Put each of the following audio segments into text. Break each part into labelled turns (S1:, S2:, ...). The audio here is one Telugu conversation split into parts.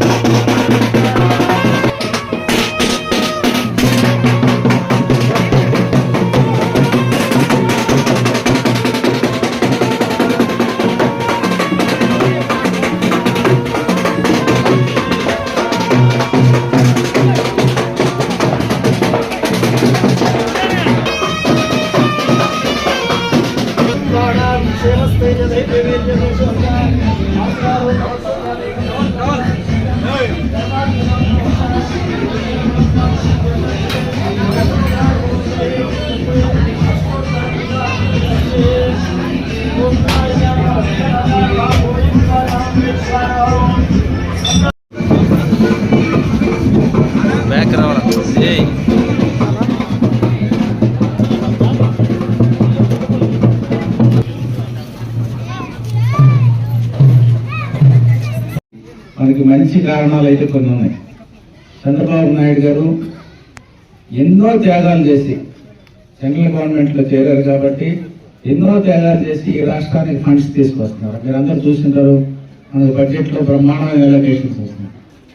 S1: Thank you. బ్యాక్ ఏయ్.
S2: మనకి మంచి కారణాలు అయితే కొన్ని ఉన్నాయి. చంద్రబాబు నాయుడు గారు ఎన్నో త్యాగాలు చేసి సెంట్రల్ గవర్నమెంట్లో చేరారు కాబట్టి ఎన్నో త్యాగాలు చేసి ఈ రాష్ట్రానికి ఫండ్స్ తీసుకొస్తున్నారు. మీరు అందరు చూసింటారు మనకి బడ్జెట్లో బ్రహ్మాండమైన ఎలకేషన్స్ వస్తున్నాయి.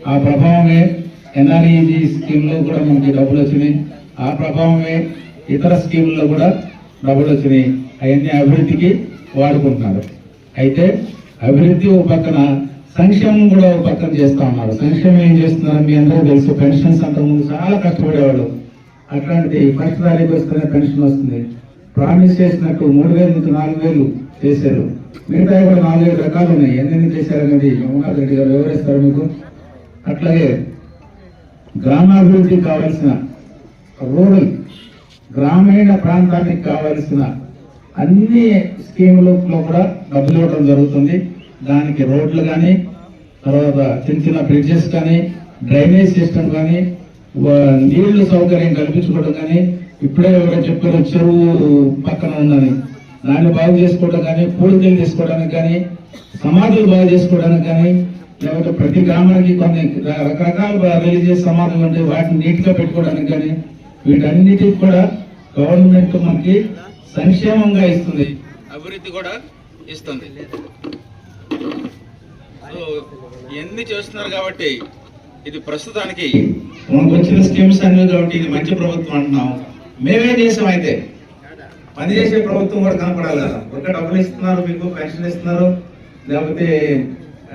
S2: ఆ ప్రభావమే ఎన్ఆర్ఈజీ స్కీమ్లో కూడా మనకి డబ్బులు వచ్చినాయి. ఆ ప్రభావమే ఇతర స్కీముల్లో కూడా డబ్బులు వచ్చినాయి. అవన్నీ అభివృద్ధికి వాడుకుంటున్నారు. అయితే అభివృద్ధి ఒక పక్కన సంక్షేమం కూడా ఒక పక్కన చేస్తా ఉన్నారు. సంక్షేమం ఏం చేస్తున్నారు? మీ అందరూ తెలుసు పెన్షన్స్ అంతకుముందు చాలా కష్టపడేవాళ్ళు. అట్లాంటి ఫస్ట్ తారీఖు వస్తేనే పెన్షన్ వస్తుంది. ప్రామిస్ చేసినట్టు మూడు వేలు నుంచి నాలుగు వేలు చేశారు. మిగతా కూడా నాలుగైదు రకాలు ఉన్నాయి. ఎన్నెన్ని చేశారనేది జగన్మోహన్ రెడ్డి గారు వివరిస్తారు మీకు. అట్లాగే గ్రామాభివృద్ధికి కావలసిన రూరల్ గ్రామీణ ప్రాంతానికి కావలసిన అన్ని స్కీములలో కూడా డబ్బులు ఇవ్వడం జరుగుతుంది. దానికి రోడ్లు కానీ తర్వాత చిన్న చిన్న బ్రిడ్జెస్ కానీ డ్రైనేజ్ సిస్టమ్ కానీ నీళ్ళ సౌకర్యం కల్పించుకోవడం కానీ ఇప్పుడే ఎవరైనా చెప్పారు చెరువు పక్కన ఉందని. దాన్ని బాగు చేసుకోవడం కానీ పూడికలు తీసుకోవడానికి కానీ సమాధులు బాగు చేసుకోవడానికి కానీ లేకపోతే ప్రతి గ్రామానికి కొన్ని రకరకాల రిలీజియస్ సమాధులు ఉంటాయి వాటిని నీట్గా పెట్టుకోవడానికి కానీ వీటన్నిటికి కూడా గవర్నమెంట్ మనకి సంక్షేమంగా ఇస్తుంది. అభివృద్ధి కూడా ఇస్తుంది. సో ఇవన్నీ చేస్తున్నారు కాబట్టి ఇది ప్రస్తుతానికి మనకు వచ్చిన స్కీమ్స్ అనేవి కాబట్టి ఇది మంచి ప్రభుత్వం అంటున్నాం మేమే దేశం అయితే పనిచేసే ప్రభుత్వం కూడా కనపడాలి? కదా ఒక డబ్బులు ఇస్తున్నారు మీకు పెన్షన్ ఇస్తున్నారు లేకపోతే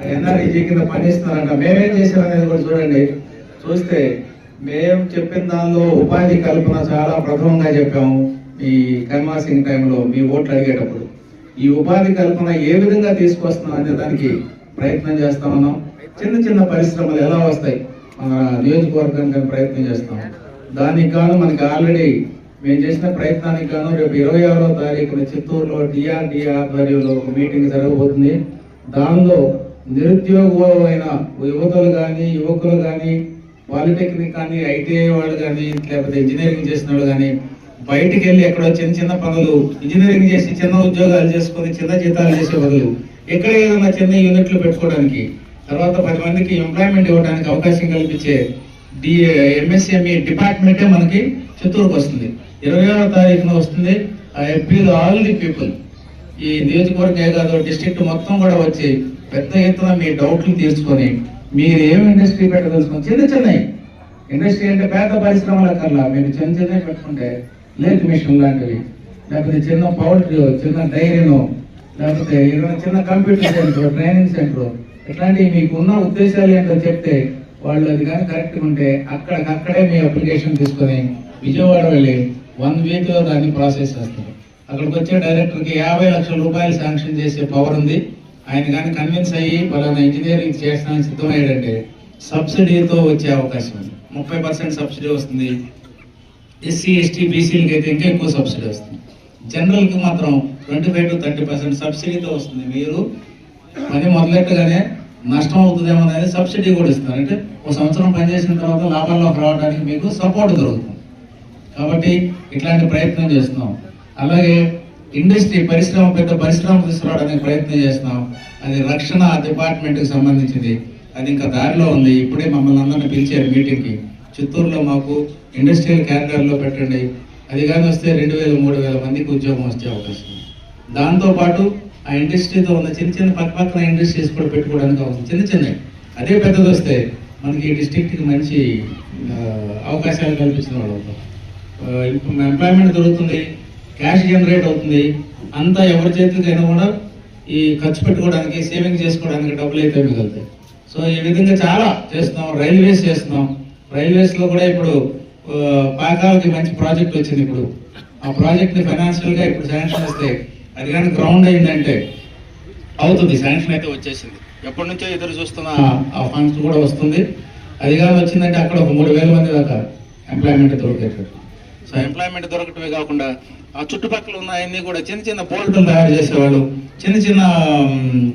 S2: ఎన్ఆర్ఈజీ కింద పనిస్తున్నారంట మేమేం చేసాం అనేది కూడా చూడండి. చూస్తే మేము చెప్పిన దానిలో ఉపాధి కల్పన చాలా ప్రథమంగా చెప్పాము ఈ కన్వాసింగ్ టైంలో మీ ఓట్లు అడిగేటప్పుడు. ఈ ఉపాధి కల్పన ఏ విధంగా తీసుకొస్తున్నాం అనే దానికి ప్రయత్నం చేస్తా ఉన్నాం. చిన్న చిన్న పరిశ్రమలు ఎలా వస్తాయి? మన నియోజకవర్గానికి ప్రయత్నం చేస్తాం. దానికి కాను మనకి ఆల్రెడీ మేము చేసిన ప్రయత్నానికి గాను రేపు ఇరవై ఆరో తారీఖున చిత్తూరులో డిఆర్డి ఆధ్వర్యంలో ఒక మీటింగ్ జరగబోతుంది. దానిలో నిరుద్యోగమైన యువతలు కానీ యువకులు కానీ పాలిటెక్నిక్ కానీ ఐటీఐ వాళ్ళు కానీ లేకపోతే ఇంజనీరింగ్ చేసిన వాళ్ళు కానీ బయటికి వెళ్ళి ఎక్కడో చిన్న చిన్న పనులు ఇంజనీరింగ్ చేసి చిన్న ఉద్యోగాలు చేసుకుని చిన్న జీతాలు చేసే బదులు ఎక్కడ ఏదైనా చిన్న యూనిట్లు పెట్టుకోవడానికి తర్వాత పది మందికి ఎంప్లాయ్మెంట్ ఇవ్వడానికి అవకాశం కల్పించే డి ఎంఎస్ఎంఈ డిపార్ట్మెంటే మనకి చిత్తూరుకు వస్తుంది. ఇరవై ఆరో తారీఖున వస్తుంది. ఆ ఎంపీలు ఆల్ ది పీపుల్. ఈ నియోజకవర్గమే కాదు డిస్ట్రిక్ట్ మొత్తం కూడా వచ్చి పెద్ద ఎత్తున మీ డౌట్లు తీర్చుకొని మీరు ఏం ఇండస్ట్రీ పెట్టదలుచుకొని చిన్న చిన్నవి. ఇండస్ట్రీ అంటే పేద పరిశ్రమల కల్లా మీరు చిన్న చిన్నవి పెట్టుకుంటే లేక్ మిషన్ లాంటివి లేకపోతే చిన్న పౌల్ట్రీ చిన్న డైరీను లేకపోతే ఏదైనా చిన్న కంప్యూటర్ సెంటర్ ట్రైనింగ్ సెంటర్ ఇట్లాంటివి మీకు ఉన్న ఉద్దేశాలు ఏంటో చెప్తే వాళ్ళు అది కానీ కరెక్ట్గా ఉంటే అక్కడికక్కడే మీ అప్లికేషన్ తీసుకొని విజయవాడ వెళ్ళి వన్ వీక్లో దాన్ని ప్రాసెస్ చేస్తారు. అక్కడికి వచ్చే డైరెక్టర్కి యాభై లక్షల రూపాయలు శాంక్షన్ చేసే పవర్ ఉంది. ఆయన కానీ కన్విన్స్ అయ్యి పలానా ఇంజనీరింగ్ చేసిన సిద్ధమయ్యాడంటే సబ్సిడీతో వచ్చే అవకాశం ఉంది. ముప్పై పర్సెంట్ సబ్సిడీ వస్తుంది. ఎస్సీ ఎస్టీ బీసీలకి అయితే ఇంకా ఎక్కువ సబ్సిడీ వస్తుంది. జనరల్కి మాత్రం twenty five to thirty percent సబ్సిడీతో వస్తుంది. మీరు పని మొదలెట్టగానే నష్టం అవుతుందేమో అనేది సబ్సిడీ కూడా ఇస్తారు అంటే ఒక సంవత్సరం పనిచేసిన తర్వాత లాభాల్లోకి రావడానికి మీకు సపోర్ట్ దొరుకుతుంది. కాబట్టి ఇట్లాంటి ప్రయత్నం చేస్తున్నాం. అలాగే ఇండస్ట్రీ పరిశ్రమ పెద్ద పరిశ్రమ తీసుకురావడానికి ప్రయత్నం చేస్తున్నాం. అది రక్షణ డిపార్ట్మెంట్కి సంబంధించింది. అది ఇంకా దారిలో ఉంది. ఇప్పుడే మమ్మల్ని అందరిని పిలిచారు మీటింగ్కి. చిత్తూరులో మాకు ఇండస్ట్రియల్ క్యారిడర్లో పెట్టండి. అది కానీ వస్తే రెండు వేల మూడు వేల మందికి ఉద్యోగం వచ్చే అవకాశం ఉంది. ఆ ఇండస్ట్రీతో ఉన్న చిన్న చిన్న పక్కపక్కన ఇండస్ట్రీస్ కూడా పెట్టుకోవడానికి అవసరం చిన్న చిన్నవి. అదే పెద్దది వస్తే మనకి ఈ డిస్ట్రిక్ట్కి మంచి అవకాశాలు కల్పించిన వాళ్ళు. అవుతాం ఎంప్లాయ్మెంట్ దొరుకుతుంది క్యాష్ జనరేట్ అవుతుంది. అంతా ఎవరి చేతికైనా కూడా ఈ ఖర్చు పెట్టుకోవడానికి సేవింగ్ చేసుకోవడానికి డబ్బులు అయితే మిగులుతాయి. సో ఈ విధంగా చాలా చేస్తున్నాం రైల్వేస్ చేస్తున్నాం. రైల్వేస్లో కూడా ఇప్పుడు పాకాలకి మంచి ప్రాజెక్ట్ వచ్చింది ఇప్పుడు. ఆ ప్రాజెక్ట్ని ఫైనాన్షియల్గా ఇప్పుడు శాంక్షన్ వస్తే అది కానీ గ్రౌండ్ అయిందంటే అవుతుంది శాంక్షన్ అయితే వచ్చేసింది. ఎప్పటి నుంచో ఎదురు చూస్తున్న ఆ. ఫండ్స్ కూడా వస్తుంది. అది కానీ వచ్చిందంటే అక్కడ ఒక మూడు వేల మంది దాకా ఎంప్లాయ్మెంట్ దొరికేటట్టు. సో ఎంప్లాయ్మెంట్ దొరకటమే కాకుండా ఆ చుట్టుపక్కల ఉన్న అన్ని కూడా చిన్న చిన్న పోల్టులు తయారు చేసేవాళ్ళు చిన్న చిన్న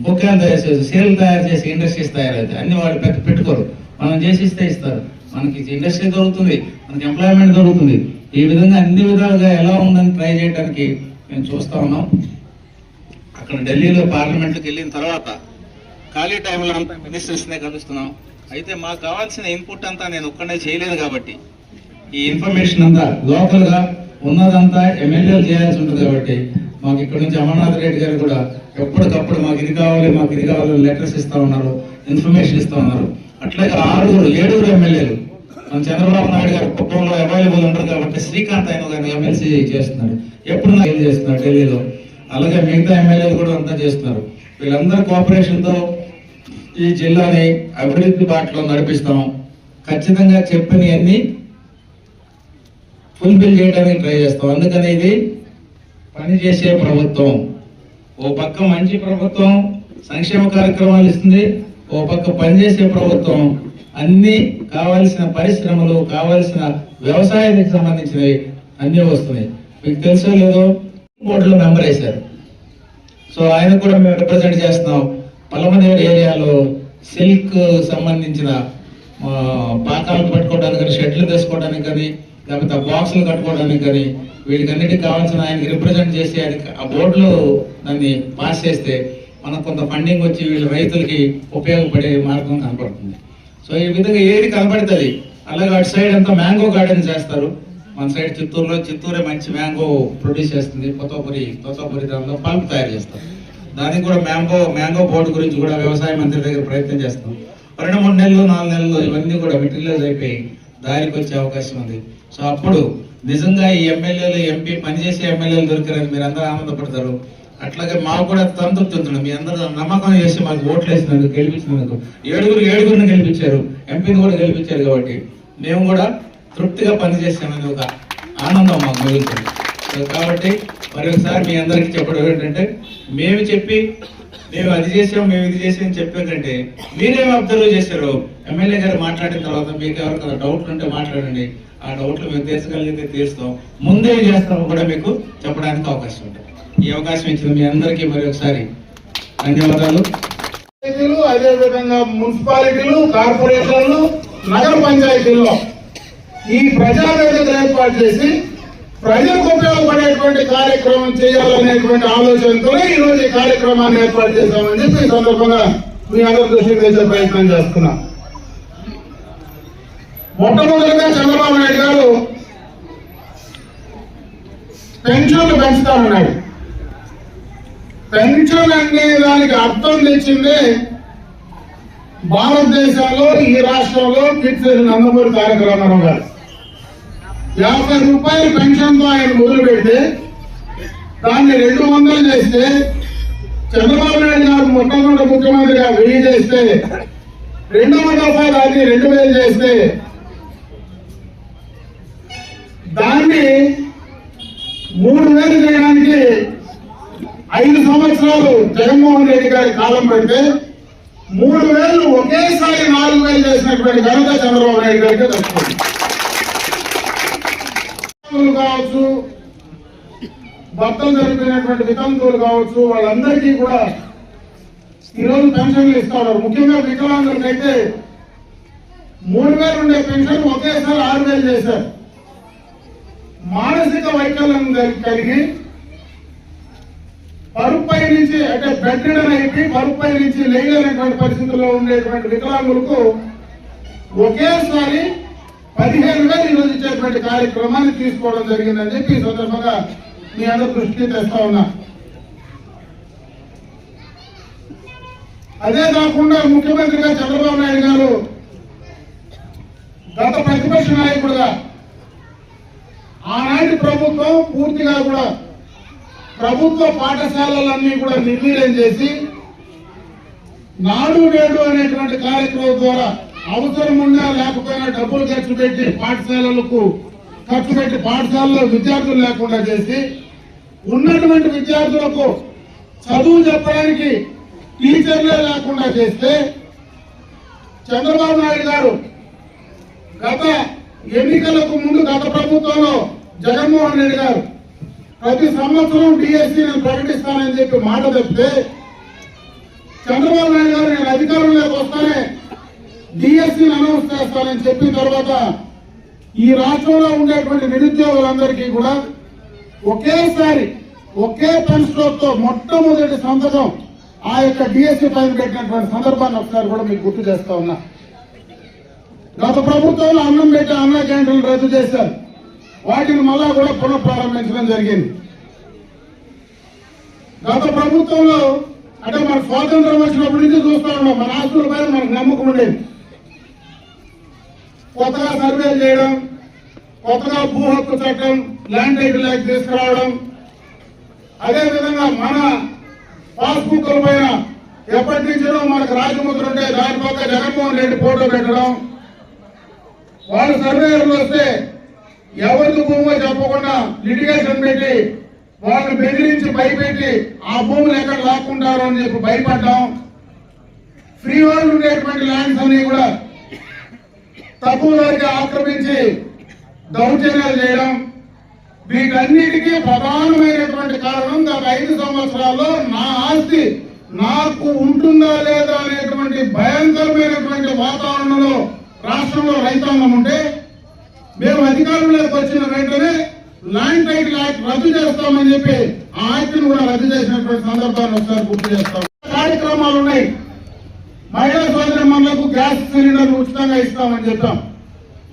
S2: కుక్కలు తయారు చేసే సేల్ తయారు చేసే ఇండస్ట్రీస్ తయారవుతాయి. అన్ని వాళ్ళు పెద్ద పెట్టుకోరు. మనం చేసి ఇస్తే ఇస్తారు. మనకి ఇండస్ట్రీ దొరుకుతుంది మనకి ఎంప్లాయ్మెంట్ దొరుకుతుంది. ఈ విధంగా అన్ని విధాలుగా ఎలా ఉందని ట్రై చేయడానికి మేము చూస్తా ఉన్నాం. అక్కడ ఢిల్లీలో పార్లమెంట్కి వెళ్ళిన తర్వాత ఖాళీ టైంలో అంతా మినిస్టర్స్నే కలుస్తున్నాం. అయితే మాకు కావాల్సిన ఇన్పుట్ అంతా నేను ఒక్కడే చేయలేదు కాబట్టి ఈ ఇన్ఫర్మేషన్ అంతా లోకల్గా ఉన్నదంతా ఎమ్మెల్యేలు చేయాల్సి ఉంటుంది కాబట్టి మాకు ఇక్కడ నుంచి అమర్నాథ్ రెడ్డి గారు కూడా ఎప్పటికప్పుడు మాకు ఇది కావాలి మాకు ఇది కావాలి లెటర్స్ ఇస్తా ఉన్నారు ఇన్ఫర్మేషన్ ఇస్తా ఉన్నారు. అట్లాగే ఆరుగురు ఏడుగురు ఎమ్మెల్యేలు మన చంద్రబాబు నాయుడు గారు కుటుంబంలో అవైలబుల్ ఉండరు కాబట్టి శ్రీకాంత్ ఆయన గారిని ఎమ్మెల్సీ చేస్తున్నాడు ఎప్పుడు నాకు చేస్తున్నాడు ఢిల్లీలో? అలాగే మిగతా ఎమ్మెల్యేలు కూడా అంతా చేస్తున్నారు. వీళ్ళందరూ కోఆపరేషన్తో ఈ జిల్లాని అభివృద్ధి బాటలో నడిపిస్తాం ఖచ్చితంగా చెప్పినవన్నీ ఫుల్ఫిల్ చేయడానికి ట్రై చేస్తాం. అందుకని ఇది పనిచేసే ప్రభుత్వం. ఓ పక్క మంచి ప్రభుత్వం సంక్షేమ కార్యక్రమాలు ఇస్తుంది. ఓ పక్క పనిచేసే ప్రభుత్వం అన్ని కావాల్సిన పరిశ్రమలు కావాల్సిన వ్యవసాయానికి సంబంధించినవి అన్నీ వస్తున్నాయి. మీకు తెలుసో లేదో బోర్డులో మెంబర్ వేశారు. సో ఆయన కూడా మేము రిప్రజెంట్ చేస్తున్నాం. పలమనేరు ఏరియాలో సిల్క్ సంబంధించిన పాకాలు పట్టుకోవడానికి కానీ షెడ్లు తీసుకోవడానికి కానీ లేకపోతే బాక్సులు కట్టుకోవడానికి కానీ వీటికన్నిటికి కావాల్సిన ఆయనకి రిప్రజెంట్ చేసి అది ఆ బోర్డులో దాన్ని పాస్ చేస్తే మనకు కొంత ఫండింగ్ వచ్చి వీళ్ళ రైతులకి ఉపయోగపడే మార్గం కనపడుతుంది. సో ఈ విధంగా ఏది కనపడుతుంది? అలాగే అటు సైడ్ అంతా మ్యాంగో గార్డెన్ చేస్తారు. మన సైడ్ చిత్తూరులో చిత్తూరే మంచి మ్యాంగో ప్రొడ్యూస్ చేస్తుంది. కొత్తపూరి కొత్తపూరి దానిలో పల్ప్ తయారు చేస్తారు. దానికి కూడా మ్యాంగో మ్యాంగో బోర్డు గురించి కూడా వ్యవసాయ మంత్రి దగ్గర ప్రయత్నం చేస్తాం. రెండు మూడు నెలలు నాలుగు నెలలు ఇవన్నీ కూడా మెటీరియల్స్ అయిపోయి దారికి వచ్చే అవకాశం ఉంది. సో అప్పుడు నిజంగా ఈ ఎమ్మెల్యేలు ఎంపీ పనిచేసే ఎమ్మెల్యేలు దొరికారని మీరు అందరూ ఆనందపడతారు. అట్లాగే మాకు కూడా సంతృప్తి ఉంటుంది. మీ అందరూ నమ్మకం చేసి మాకు ఓట్లు వేసినందుకు గెలిపించినందుకు. ఏడుగురు ఏడుగురిని గెలిపించారు. ఎంపీని కూడా గెలిపించారు కాబట్టి మేము కూడా తృప్తిగా పనిచేసామని ఒక ఆనందం మాకు మిగులుతుంది. సో కాబట్టి మరి ఒకసారి మీ అందరికీ చెప్పడం ఏంటంటే మేము చెప్పి మేము అది చేసాం మేము ఇది చేసాం అని చెప్పేటంటే మీరేం అబ్జర్వ్ చేశారు? ఎమ్మెల్యే గారు మాట్లాడిన తర్వాత మీకు ఎవరికైనా డౌట్లు ఉంటే మాట్లాడండి. ఆ డౌట్లు మేము తీర్చగలిగితే తీరుస్తాం. ముందే చేస్తాము కూడా మీకు చెప్పడానికి అవకాశం ఉంటుంది. ఈ అవకాశం ఇచ్చిన మీ అందరికీ మరి ఒకసారి ధన్యవాదాలు.
S3: అదే విధంగా మున్సిపాలిటీలు కార్పొరేషన్లు నగర పంచాయతీల్లో ఈ ప్రజావేదలు ఏర్పాటు చేసి ప్రజలకు ఉపయోగపడేటువంటి కార్యక్రమం చేయాలనేటువంటి ఆలోచనతో ఈ రోజు ఈ కార్యక్రమాన్ని ఏర్పాటు చేశామని చెప్పి ఈ సందర్భంగా మీ అందరి దృష్టికి తెచ్చే ప్రయత్నం చేస్తున్నాం. మొట్టమొదటిగా చంద్రబాబు నాయుడు గారు పెన్షన్లు పెంచుతామన్నాడు పెన్షన్ అనే దానికి అర్థం తెచ్చింది భారతదేశంలో ఈ రాష్ట్రంలో కిట్స్ నందమూరి తారక రామారావు గారు. యాభై రూపాయల పెన్షన్తో ఆయన మొదలు పెడితే దాన్ని రెండు వందలు చేస్తే చంద్రబాబు నాయుడు గారు మొట్టమొదటి ముఖ్యమంత్రిగా వెయ్యి చేస్తే రెండవ దఫా దాన్ని రెండు వేలు చేస్తే దాన్ని మూడు వేలు చేయడానికి ఐదు సంవత్సరాలు జగన్మోహన్ రెడ్డి గారి కాలం పెడితే మూడు వేలు ఒకేసారి నాలుగు వేలు చేసినటువంటి ఘనత చంద్రబాబు నాయుడు గారికి దక్కుతుంది. కావచ్చు భర్తలు జరిపినటువంటి వితంతువులు కావచ్చు వాళ్ళందరికీ కూడా ఈరోజు పెన్షన్లు ఇస్తారు ముఖ్యంగా వికలాంగులకైతే మూడు వేలు ఉండే పెన్షన్ ఒకేసారి ఆరు వేలు చేశారు. మానసిక వైకల్యం కలిగి పరుపై నుంచి అంటే బెడ్ అయిపోయి పరుపై నుంచి లేయలేనటువంటి పరిస్థితుల్లో ఉండేటువంటి వికలాంగులకు ఒకేసారి పదిహేను వేలు ఈరోజు ఇచ్చేటువంటి కార్యక్రమాన్ని తీసుకోవడం జరిగిందని చెప్పి ఈ సందర్భంగా మీ అందరి దృష్టికి తెస్తా ఉన్నా. అదే కాకుండా ముఖ్యమంత్రిగా చంద్రబాబు నాయుడు గారు గత ప్రతిపక్ష నాయకుడుగా ఆనాటి ప్రభుత్వం పూర్తిగా కూడా ప్రభుత్వ పాఠశాలలన్నీ కూడా నిర్వీర్యం చేసి నాడు నేడు అనేటువంటి కార్యక్రమం ద్వారా అవసరం ఉన్నా లేకపోయినా డబ్బులు ఖర్చు పెట్టి పాఠశాలలకు ఖర్చు పెట్టి పాఠశాలలో విద్యార్థులు లేకుండా చేసి ఉన్నటువంటి విద్యార్థులకు చదువు చెప్పడానికి టీచర్లే లేకుండా చేస్తే చంద్రబాబు నాయుడు గారు గత ఎన్నికలకు ముందు గత ప్రభుత్వంలో జగన్మోహన్ రెడ్డి గారు ప్రతి సంవత్సరం డిఎస్సీ నేను ప్రకటిస్తానని చెప్పి మాట తప్పితే చంద్రబాబు నాయుడు గారు నేను అధికారంలోకి వస్తానే డిఎస్సీని అనౌన్స్ చేస్తానని చెప్పిన తర్వాత ఈ రాష్ట్రంలో ఉండేటువంటి నిరుద్యోగులందరికీ కూడా ఒకేసారి ఒకే పెన్ మొట్టమొదటి సంతకం ఆ యొక్క డిఎస్సీ పైన పెట్టినటువంటి సందర్భాన్ని ఒకసారి కూడా మీకు గుర్తు చేస్తా ఉన్నా. గత ప్రభుత్వంలో అన్నం పెట్టి అన్న క్యాంటీన్లు రద్దు చేశారు. వాటిని మళ్ళా కూడా పునఃప్రారంభించడం జరిగింది. గత ప్రభుత్వంలో అంటే మన స్వాతంత్రం వచ్చినప్పటి నుంచి చూస్తా ఉన్నాం. మన ఆస్తుల పైన మనకు నమ్మకం ఉండేది. కొత్తగా సర్వేలు చేయడం కొత్తగా భూ హక్కు చట్టం ల్యాండ్ టైటిల్ యాక్ట్ తీసుకురావడం అదేవిధంగా మన పాస్బుక్ల పైన ఎప్పటి నుంచో మనకు రాజముద్ర ఉంటే దాని పక్క జగన్మోహన్ రెడ్డి ఫోటో పెట్టడం. వాళ్ళు సర్వేయర్లు వస్తే ఎవరికి భూమో చెప్పకుండా లిటిగేషన్ పెట్టి వాళ్ళని బెదిరించి భయపెట్టి ఆ భూములు ఎక్కడ లాక్కుంటారో అని చెప్పి భయపడ్డాం. ఫ్రీ వాళ్ళు ఉండేటువంటి ల్యాండ్స్ అన్ని కూడా తక్కువ ధరకి ఆక్రమించి దౌర్జన్యాలు చేయడం. వీటన్నిటికీ ప్రధానమైనటువంటి కారణం గత ఐదు సంవత్సరాల్లో నా ఆస్తి నాకు ఉంటుందా లేదా అనేటువంటి భయంకరమైనటువంటి వాతావరణంలో రాష్ట్రంలో రైతాంగం ఉంటే మేము అధికారంలోకి వచ్చిన వెంటనే ల్యాండ్ టైటిల్ యాక్ట్ రద్దు చేస్తామని చెప్పి ఆ యాక్ట్ కూడా రద్దు చేసినటువంటి సందర్భాన్ని ఒకసారి గుర్తు చేస్తాం. కార్యక్రమాలు ఉన్నాయి. మహిళా సోదరమ్మలకు గ్యాస్ సిలిండర్లు ఉచితంగా ఇస్తామని చెప్పాం.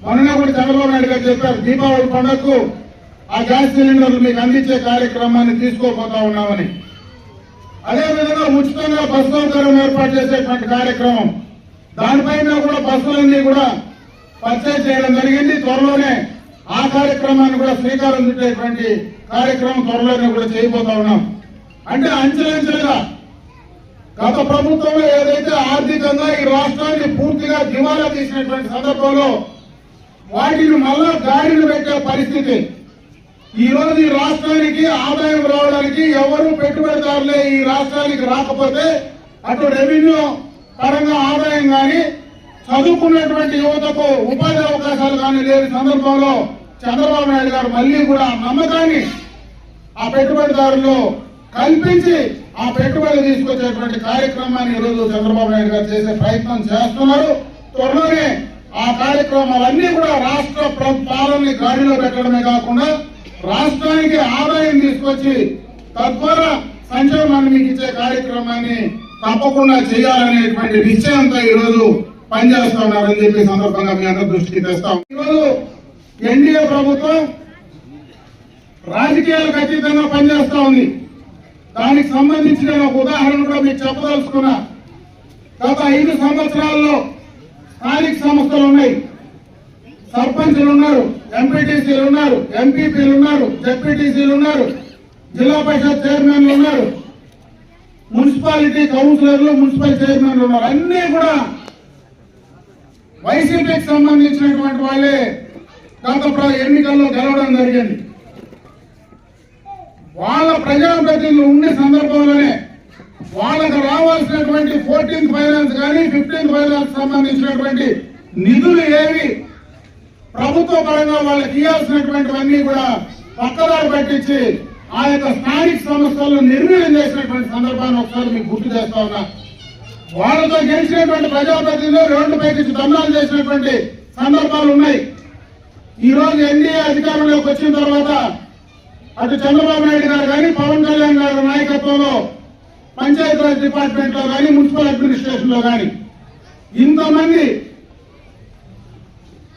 S3: మొన్న కూడా చంద్రబాబు నాయుడు గారు చెప్పారు దీపావళి పండుగకు ఆ గ్యాస్ సిలిండర్లు మీకు అందించే కార్యక్రమాన్ని తీసుకోపోతా ఉన్నామని. అదే విధంగా ఉచితంగా బస్సు సౌకర్యం ఏర్పాటు చేసేటువంటి కార్యక్రమం దానిపైన కూడా బస్సులన్నీ కూడా పర్చేజ్ చేయడం జరిగింది. త్వరలోనే ఆ కార్యక్రమాన్ని కూడా శ్రీకారం చుట్టేటువంటి కార్యక్రమం త్వరలోనే కూడా చేయబోతా ఉన్నాం. అంటే అంచెలంచెలుగా గత ప్రభుత్వంలో ఏదైతే ఆర్థికంగా ఈ రాష్ట్రాన్ని పూర్తిగా దివాలా తీసినటువంటి సందర్భంలో వాటిని మళ్ళా గాడిని పెట్టే పరిస్థితి. ఈ రోజు ఈ రాష్ట్రానికి ఆదాయం రావడానికి ఎవరు పెట్టుబడిదారులే ఈ రాష్ట్రానికి రాకపోతే అటు రెవెన్యూ పరంగా ఆదాయం కానీ చదువుకున్నటువంటి యువతకు ఉపాధి అవకాశాలు కానీ లేని సందర్భంలో చంద్రబాబు నాయుడు గారు మళ్ళీ కూడా నమ్మకాన్ని ఆ పెట్టుబడిదారులు కల్పించి ఆ పెట్టుబడి తీసుకొచ్చేటువంటి కార్యక్రమాన్ని ఈరోజు చంద్రబాబు నాయుడు గారు చేసే ప్రయత్నం చేస్తున్నారు. త్వరలోనే ఆ కార్యక్రమాలన్నీ కూడా రాష్ట్ర ప్ర- పాలనని గాడిలో పెట్టడమే కాకుండా రాష్ట్రానికి ఆదాయం తీసుకొచ్చి తద్వారా సంక్షేమాన్ని మీకు ఇచ్చే కార్యక్రమాన్ని తప్పకుండా చేయాలనేటువంటి నిశ్చయంతో ఈరోజు పనిచేస్తా ఉన్నారని చెప్పి సందర్భంగా మీ అందరి దృష్టికి తెస్తాం. ఈరోజు ఎన్డీఏ ప్రభుత్వం రాజకీయాలకు అతీతంగా పనిచేస్తా ఉంది. దానికి సంబంధించిన ఒక ఉదాహరణ కూడా మీకు చెప్పదలుచుకున్నా. గత ఐదు సంవత్సరాల్లో స్థానిక సంస్థలు ఉన్నాయి. సర్పంచులు ఉన్నారు ఎంపీటీసీలు ఉన్నారు ఎంపీపీలు ఉన్నారు జెడ్పీటీసీలు ఉన్నారు జిల్లా పరిషత్ చైర్మన్లు ఉన్నారు. మున్సిపాలిటీ కౌన్సిలర్లు మున్సిపల్ చైర్మన్లు ఉన్నారు. అన్నీ కూడా వైసీపీకి సంబంధించినటువంటి వాళ్ళే గత ఎన్నికల్లో గెలవడం జరిగింది. వాళ్ళ ప్రజాప్రతినిధులు ఉండే సందర్భంలోనే వాళ్ళకు రావాల్సినటువంటి ఫోర్టీన్త్ ఫైనాన్స్ కానీ ఫిఫ్టీన్త్ ఫైనాన్స్ సంబంధించినటువంటి నిధులు ఏవి? ప్రభుత్వ పరంగా వాళ్ళకి ఇవ్వాల్సినటువంటివన్నీ కూడా పక్కదారి పట్టించి ఆ యొక్క స్థానిక సంస్థలను నిర్వీర్యం చేసినటువంటి సందర్భాన్ని ఒకసారి మీకు గుర్తు చేస్తా ఉన్నా. వాళ్ళతో గెలిచినటువంటి ప్రజాప్రతినిధులు రోడ్డు పైకి దండాలు చేసినటువంటి సందర్భాలు ఉన్నాయి. ఈ రోజు ఎన్డీఏ అధికారంలోకి వచ్చిన తర్వాత అటు చంద్రబాబు నాయుడు గారు కానీ పవన్ కళ్యాణ్ గారి నాయకత్వంలో పంచాయతీరాజ్ డిపార్ట్మెంట్లో కానీ మున్సిపల్ అడ్మినిస్ట్రేషన్లో కానీ ఇంతమంది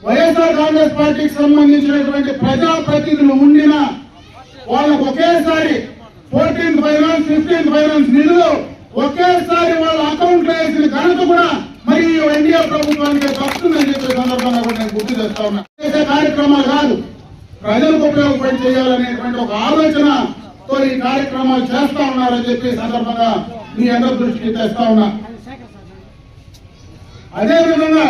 S3: వైఎస్ఆర్ కాంగ్రెస్ పార్టీకి సంబంధించినటువంటి ప్రజాప్రతినిధులు ఉండిన వాళ్ళకు ఒకేసారి ఫోర్టీన్త్ ఫైనాన్స్ ఫిఫ్టీన్త్ ఫైనాన్స్ నిధులు ఒకేసారి వాళ్ళ అకౌంట్లో వేసిన ఘనత కూడా మరి ఎన్డీఏ ప్రభుత్వానికి వస్తుందని చెప్పే సందర్భంగా కూడా నేను గుర్తు చేస్తా ఉన్నా. చేసే కార్యక్రమాలు కాదు ప్రజలకు ఉపయోగపడి చేయాలనేటువంటి ఒక ఆలోచనతో ఈ కార్యక్రమాలు చేస్తా ఉన్నారని చెప్పి సందర్భంగా మీ అందరి దృష్టికి తెస్తా ఉన్నా. అదే విధంగా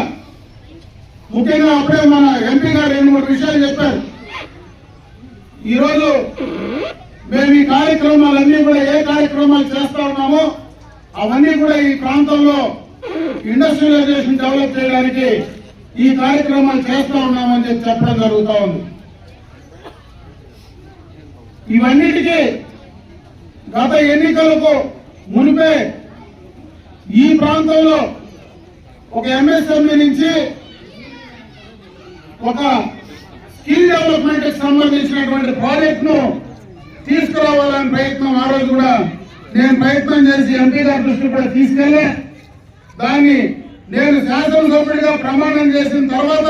S3: ముఖ్యంగా అప్పుడే మన ఎంపీ గారు రెండు మూడు విషయాలు చెప్పారు. ఈరోజు మేము ఈ కార్యక్రమాలన్నీ కూడా ఏ కార్యక్రమాలు చేస్తా ఉన్నామో అవన్నీ కూడా ఈ ప్రాంతంలో ఇండస్ట్రియలైజేషన్ డెవలప్ చేయడానికి ఈ కార్యక్రమాలు చేస్తా ఉన్నామని చెప్పి చెప్పడం జరుగుతూ ఉంది. ఇవన్నిటికీ గత ఎన్నికలకు మునిపే ఈ ప్రాంతంలో ఒక ఎంఎస్ఎంఈ నుంచి ఒక స్కిల్ డెవలప్మెంట్కి సంబంధించినటువంటి ప్రాజెక్ట్ను తీసుకురావాలని ప్రయత్నం ఆ రోజు కూడా నేను ప్రయత్నం చేసి ఎంపీ గారి దృష్టి కూడా తీసుకెళ్ళి దాన్ని నేను శాసనసభ్యుడిగా ప్రమాణం చేసిన తర్వాత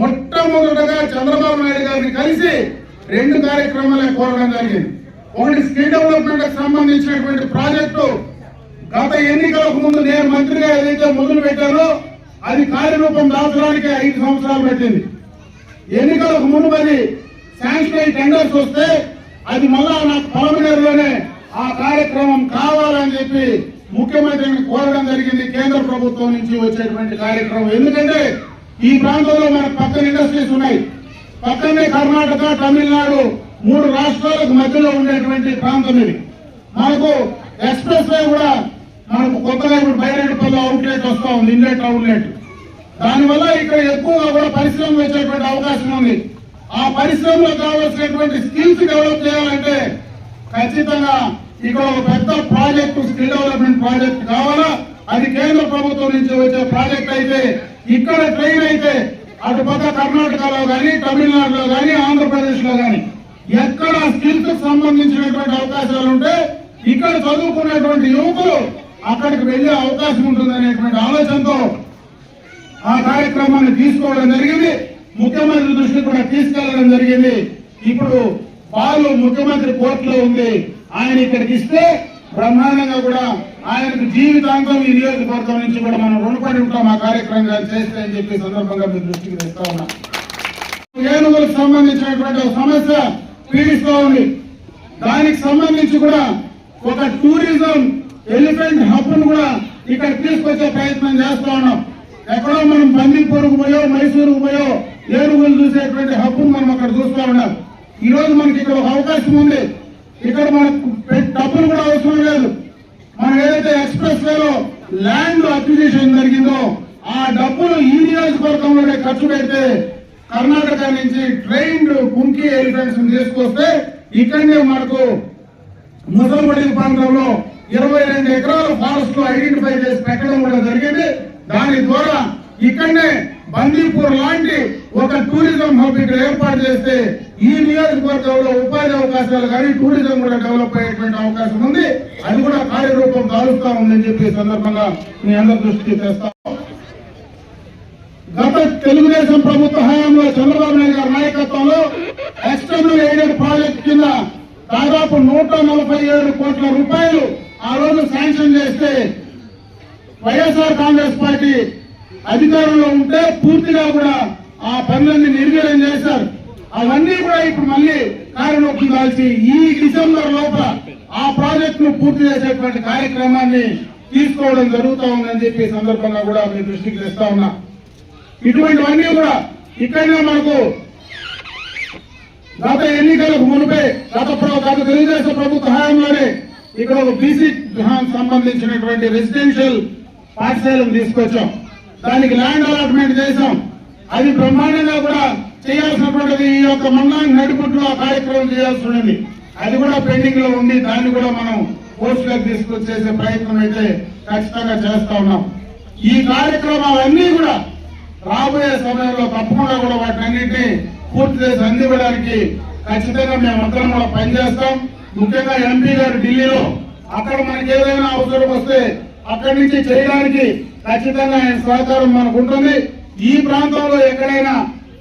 S3: మొట్టమొదటగా చంద్రబాబు నాయుడు గారిని కలిసి రెండు కార్యక్రమాలే కోరడం జరిగింది. ఒకటి స్కిల్ డెవలప్మెంట్ సంబంధించినటువంటి ప్రాజెక్టు. గత ఎన్నికలకు ముందు నేను మంత్రిగా ఏదైతే మొదలు పెట్టానో అది కార్యరూపం దాచడానికి ఐదు సంవత్సరాలు పెట్టింది. ఎన్నికలకు ముందు అది శాంక్షన్ అయి టెండర్స్ వస్తే అది మళ్ళా నాకు పొలమనేరులోనే ఆ కార్యక్రమం కావాలని చెప్పి ముఖ్యమంత్రిని కోరడం జరిగింది కేంద్ర ప్రభుత్వం నుంచి వచ్చేటువంటి కార్యక్రమం. ఎందుకంటే ఈ ప్రాంతంలో మనకు పక్కన ఇండస్ట్రీస్ ఉన్నాయి. పక్కనే కర్ణాటక తమిళనాడు మూడు రాష్ట్రాలకు మధ్యలో ఉండేటువంటి ప్రాంతం ఇది. మనకు ఎక్స్ప్రెస్ వే కూడా మనకు కొత్తగా ఇప్పుడు బైరెడ్డిపల్లి అవుట్లెట్ వస్తా ఉంది ఇన్లెట్ అవుట్లెట్ దానివల్ల ఇక్కడ ఎక్కువగా కూడా పరిశ్రమ వచ్చేటువంటి అవకాశం ఉంది. ఆ పరిశ్రమలో కావాల్సినటువంటి స్కిల్స్ డెవలప్ చేయాలంటే ఖచ్చితంగా ఇక ఒక పెద్ద ప్రాజెక్ట్ స్కిల్ డెవలప్మెంట్ ప్రాజెక్ట్ కావాలా? అది కేంద్ర ప్రభుత్వం నుంచి వచ్చే ప్రాజెక్ట్ అయితే ఇక్కడ ట్రైన్ అయితే అటు పక్క కర్ణాటకలో కానీ తమిళనాడులో కానీ ఆంధ్రప్రదేశ్లో కానీ ఎక్కడ స్కిల్స్ సంబంధించినటువంటి అవకాశాలు ఉంటే ఇక్కడ చదువుకునేటువంటి యువకులు అక్కడికి వెళ్ళే అవకాశం ఉంటుంది అనేటువంటి ఆలోచనతో ఆ కార్యక్రమాన్ని తీసుకోవడం జరిగింది. ముఖ్యమంత్రి దృష్టి కూడా తీసుకెళ్ళడం జరిగింది. ఇప్పుడు బాలు ముఖ్యమంత్రి కోర్టులో ఉంది. ఆయన ఇక్కడికి ఇస్తే బ్రహ్మాండంగా కూడా ఆయనకు జీవితాంతం ఈ నియోజకవర్గం నుంచి కూడా మనం రుణపడి ఉంటాం ఆ కార్యక్రమం చేస్తే అని చెప్పి సందర్భంగా మీ దృష్టికి తెస్తా ఉన్నా. ఏనుగులకు సంబంధించినటువంటి ఒక సమస్య పీడిస్తూ ఉంది. దానికి సంబంధించి కూడా ఒక టూరిజం ఎలిఫెంట్ హబ్ కూడా ఇక్కడ తీసుకొచ్చే ప్రయత్నం చేస్తా ఉన్నాం. ఎక్కడో మనం బందీపూర్కు పోయో మైసూరుకు పోయో ఏనుగులు చూసేటువంటి హబ్ మనం అక్కడ చూస్తూ ఉన్నాం. ఈ రోజు మనకి ఇక్కడ ఒక అవకాశం ఉంది. ఇక్కడ మనకు డబ్బులు కూడా అవసరం లేదు. మనం ఏదైతే ఎక్స్ప్రెస్ వేలో ల్యాండ్ అక్విజిషన్ జరిగిందో ఆ డబ్బులు ఈ నియోజకవర్గంలోనే ఖర్చు పెడితే కర్ణాటక నుంచి ట్రైన్ కుంకి ఎలిఫెంట్స్ తీసుకొస్తే ఇక్కడనే మనకు ముసల్పడి ప్రాంతంలో ఇరవై రెండు ఎకరాల ఫారెస్ట్ ఐడెంటిఫై చేసి పెట్టడం కూడా జరిగింది. దాని ద్వారా ఇక్కడనే బందీపూర్ లాంటి ఒక టూరిజం హబ్ ఇక్కడ ఏర్పాటు చేస్తే ఈ నియోజకవర్గంలో ఉపాధి అవకాశాలు కానీ టూరిజం కూడా డెవలప్ అయ్యేటువంటి అవకాశం ఉంది. అది కూడా కార్యరూపం దాలుస్తా ఉందని చెప్పి సందర్భంగా మీ అందరి దృష్టికి తెస్తాం గత తెలుగుదేశం ప్రభుత్వ హయాంలో చంద్రబాబు నాయుడు గారి నాయకత్వంలో ఎక్స్టర్నల్ ఎయిడెడ్ ప్రాజెక్ట్ కింద దాదాపు నూట నలభై ఏడు కోట్ల రూపాయలు ఆ రోజు శాంక్షన్ చేస్తే వైఎస్ఆర్ కాంగ్రెస్ పార్టీ అధికారంలో ఉంటే పూర్తిగా కూడా ఆ పనులన్నీ నిర్వీర్యం చేశారు. అవన్నీ కూడా ఇప్పుడు మళ్ళీ కార్యరూపం దాల్చి ఈ డిసెంబర్ లోపల ఆ ప్రాజెక్ట్ను పూర్తి చేసేటువంటి కార్యక్రమాన్ని తీసుకోవడం జరుగుతూ ఉందని చెప్పి సందర్భంగా కూడా మీ దృష్టికి తెస్తా ఉన్నా. ఇటువంటివన్నీ కూడా ఇక్కడనే మనకు గత ఎన్నికలకు మునిపే గత గత తెలుగుదేశం ప్రభుత్వ హయాంలోనే ఇక్కడ ఒక బీసీ సంబంధించినటువంటి రెసిడెన్షియల్ పాఠశాలను తీసుకొచ్చాం. దానికి ల్యాండ్ అలాట్మెంట్ చేశాం. అది బ్రహ్మాండంగా కూడా చేయాల్సినటువంటిది ఈ యొక్క మండలానికి నడిపుట్లో ఆ కార్యక్రమం చేయాల్సి ఉంది అది కూడా పెండింగ్లో ఉంది. దాన్ని కూడా మనం పోస్టులకు తీసుకొచ్చేసే ప్రయత్నం అయితే ఖచ్చితంగా చేస్తా ఉన్నాం. ఈ కార్యక్రమాలన్నీ కూడా రాబోయే సమయంలో తప్పకుండా కూడా వాటిని పూర్తి చేసి అందివ్వడానికి ఖచ్చితంగా మేమందరం కూడా పనిచేస్తాం. ముఖ్యంగా ఎంపీ గారు ఢిల్లీలో. అక్కడ మనకి ఏదైనా అవసరం వస్తే అక్కడి నుంచి చేయడానికి ఖచ్చితంగా ఆయన సహకారం మనకు ఉంటుంది. ఈ ప్రాంతంలో ఎక్కడైనా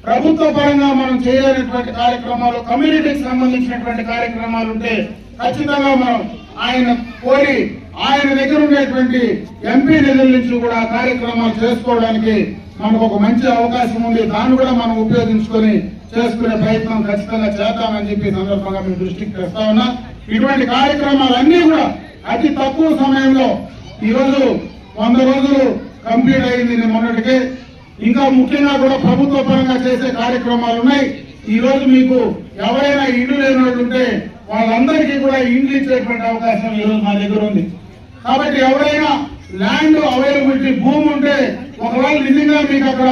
S3: ప్రభుత్వ పరంగా మనం చేయలేనటువంటి కార్యక్రమాలు కమ్యూనిటీకి సంబంధించినటువంటి కార్యక్రమాలు ఉంటే ఖచ్చితంగా మనం ఆయన కోరి ఆయన దగ్గర ఉండేటువంటి ఎంపీ నిధుల నుంచి కూడా కార్యక్రమాలు చేసుకోవడానికి మనకు ఒక మంచి అవకాశం ఉంది. దాన్ని కూడా మనం ఉపయోగించుకొని చేసుకునే ప్రయత్నం ఖచ్చితంగా చేద్దామని చెప్పి సందర్భంగా మీ దృష్టికి తెస్తా ఉన్నా. ఇటువంటి కార్యక్రమాలన్నీ కూడా అతి తక్కువ సమయంలో ఈరోజు వంద రోజులు కంప్లీట్ అయింది. మొన్నటికే ఇంకా ముఖ్యంగా కూడా ప్రభుత్వ పరంగా చేసే కార్యక్రమాలు ఉన్నాయి. ఈ రోజు మీకు ఎవరైనా ఇల్లు లేని వాళ్ళు ఉంటే వాళ్ళందరికీ కూడా ఇండ్లు ఇచ్చేటువంటి అవకాశం ఈ రోజు మా దగ్గర ఉంది. కాబట్టి ఎవరైనా ల్యాండ్ అవైలబిలిటీ భూమి ఉంటే ఒకవేళ నిజంగా మీకు అక్కడ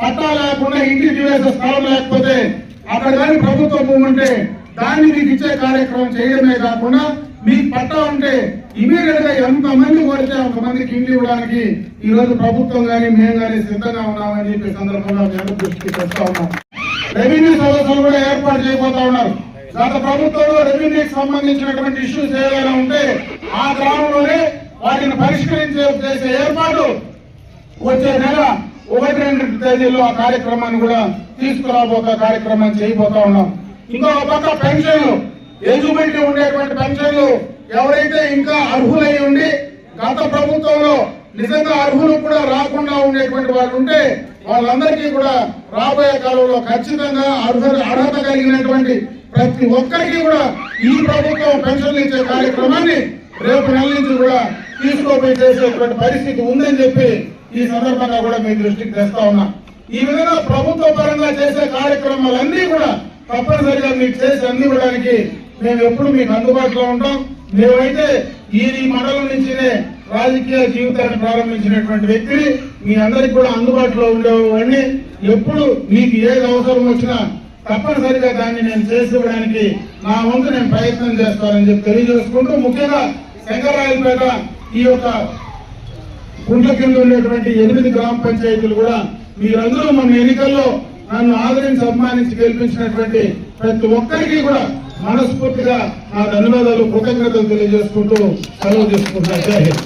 S3: పట్టా లేకుండా ఇంటికి వేసే స్థలం లేకపోతే అక్కడ కానీ ప్రభుత్వ భూమి ఉంటే దాన్ని మీకు ఇచ్చే కార్యక్రమం చేయడమే కాకుండా మీకు పట్టా ఉంటే ఇమీడియట్గా ఎంతమంది కోరితే అంతమందికి ఇండ్లు ఇవ్వడానికి ఈ రోజు ప్రభుత్వం కానీ మేము కానీ సిద్ధంగా ఉన్నామని చెప్పి సందర్భంగా మేము దృష్టికి తెస్తా ఉన్నాం. రెవెన్యూ సదస్సులు కూడా ఏర్పాటు చేయబోతా ఉన్నారు. గత ప్రభుత్వంలో రెవెన్యూకి సంబంధించినటువంటి ఇష్యూస్ ఏదైనా ఉంటే ఆ గ్రామంలోనే వాటిని పరిష్కరించే చేసే ఏర్పాటు వచ్చే నెల ఒకటి రెండు తేదీల్లో ఆ కార్యక్రమాన్ని కూడా తీసుకురాబోతా కార్యక్రమం చేయబోతా ఉన్నాం. ఇంకో పక్క పెన్షన్లు. ఎలిజిబిలిటీ ఉండేటువంటి పెన్షన్లు ఎవరైతే ఇంకా అర్హులై ఉండి గత ప్రభుత్వంలో నిజంగా అర్హులు కూడా రాకుండా ఉండేటువంటి వాళ్ళు ఉంటే వాళ్ళందరికీ కూడా రాబోయే కాలంలో ఖచ్చితంగా అర్హత అర్హత కలిగినటువంటి ప్రతి ఒక్కరికి కూడా ఈ ప్రభుత్వం పెన్షన్లు ఇచ్చే కార్యక్రమాన్ని రేపు నెల నుంచి కూడా తీసుకోపోయి చేసేటువంటి పరిస్థితి ఉందని చెప్పి ఈ సందర్భంగా కూడా మీ దృష్టికి తెస్తా ఉన్నా. ఈ విధంగా ప్రభుత్వ పరంగా చేసే కార్యక్రమాలన్నీ కూడా తప్పనిసరిగా మీకు చేసి అందివ్వడానికి మేము ఎప్పుడు మీకు అందుబాటులో ఉంటాం. మేమైతే ఈ మండలం నుంచినే రాజకీయ జీవితాన్ని ప్రారంభించినటువంటి వ్యక్తిని మీ అందరికి కూడా అందుబాటులో ఉండేవాడిని. ఎప్పుడు మీకు ఏది అవసరం వచ్చినా తప్పనిసరిగా దాన్ని నేను చేసి ఇవ్వడానికి నా వంతు నేను ప్రయత్నం చేస్తానని చెప్పి తెలియజేసుకుంటూ ముఖ్యంగా శంకరాయలపేట ఈ యొక్క గుంట్ల కింద ఉండేటువంటి ఎనిమిది గ్రామ పంచాయతీలు కూడా మీరందరూ మన ఎన్నికల్లో నన్ను ఆదరించి అభిమానించి గెలిపించినటువంటి ప్రతి ఒక్కరికి కూడా మనస్ఫూర్తిగా నా ధన్యవాదాలు కృతజ్ఞతలు తెలియజేసుకుంటూ సెలవు తీసుకుంటున్నాను. జై హింద్.